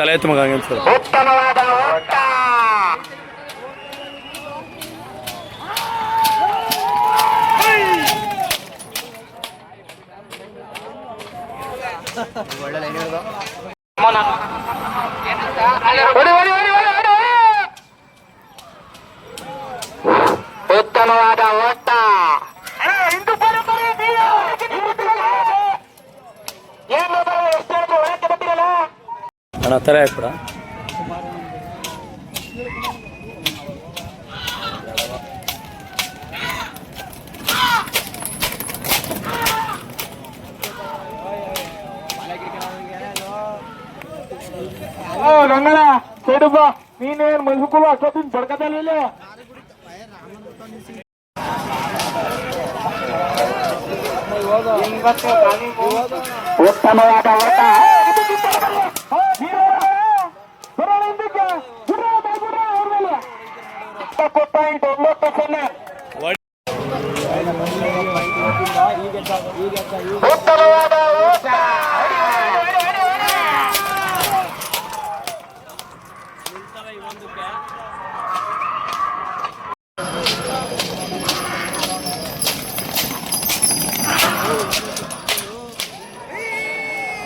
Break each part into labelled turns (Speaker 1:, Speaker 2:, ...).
Speaker 1: ತಲೆ ಎತ್ತು ಮಗ ಹಂಗೆ ಸರ್?
Speaker 2: ಉತ್ತಮವಾದ ಓಟ! ಹೊಡಿ,
Speaker 1: ಅಣ್ಣ ತಲೆ ಹಾಕ್ಬಿಡ
Speaker 2: ಗಂಗನ ಸೇಡುಬ ನೀನೇನ್ ಮಲ್ಕುಲು ಅಷ್ಟೊತ್ತಿನ ಬಡ್ಕದಲ್ಲಿಲ್ಲ ಉತ್ತಮವಾದ ಓಟ ಪಾಯಿಂಟ್ ಒಂಬತ್ತು ಸೊನ್ನೆ ಉತ್ತಮವಾದ ಓಟ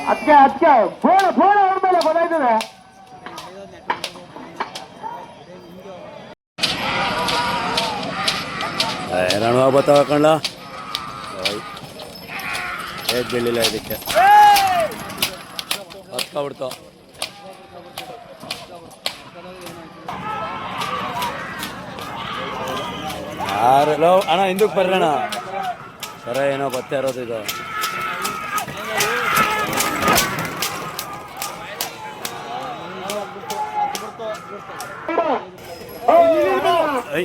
Speaker 2: ಅದಕ್ಕೆ ಅದಕ್ಕೆ ಫೋನ್ ಫೋನ್ ಅವ್ರ ಮೇಲೆ ಗೊತ್ತಾಯ್ತದೆ
Speaker 1: ರಣ ಬರ್ತಾವ ಕಣ್ಣ ಹೇಗೆ ಬೀಳಿಲ್ಲ ಇದಕ್ಕೆ. ಹತ್ಕೊಬಿಡ್ತಾವ ಯಾರೆಲ್ಲೋ ಅಣ್ಣ, ಹಿಂದಕ್ಕೆ ಬರ್ರಣ ಸರ, ಏನೋ ಬರ್ತಾ ಇರೋದು ಇದು. ಐ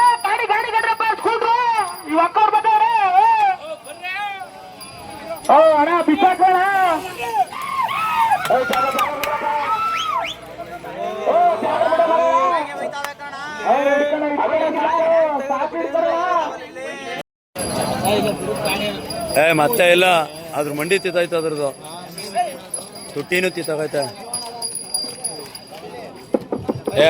Speaker 1: ಮತ್ತೆ ಇಲ್ಲ. ಅದ್ರ ಮಂಡಿ ತಿತ್ತಾಯ್ತು ಅದ್ರದ್ದು. ತುಟ್ಟಿನೂ ತಿತ್ತಾಗೈತೆ ಏ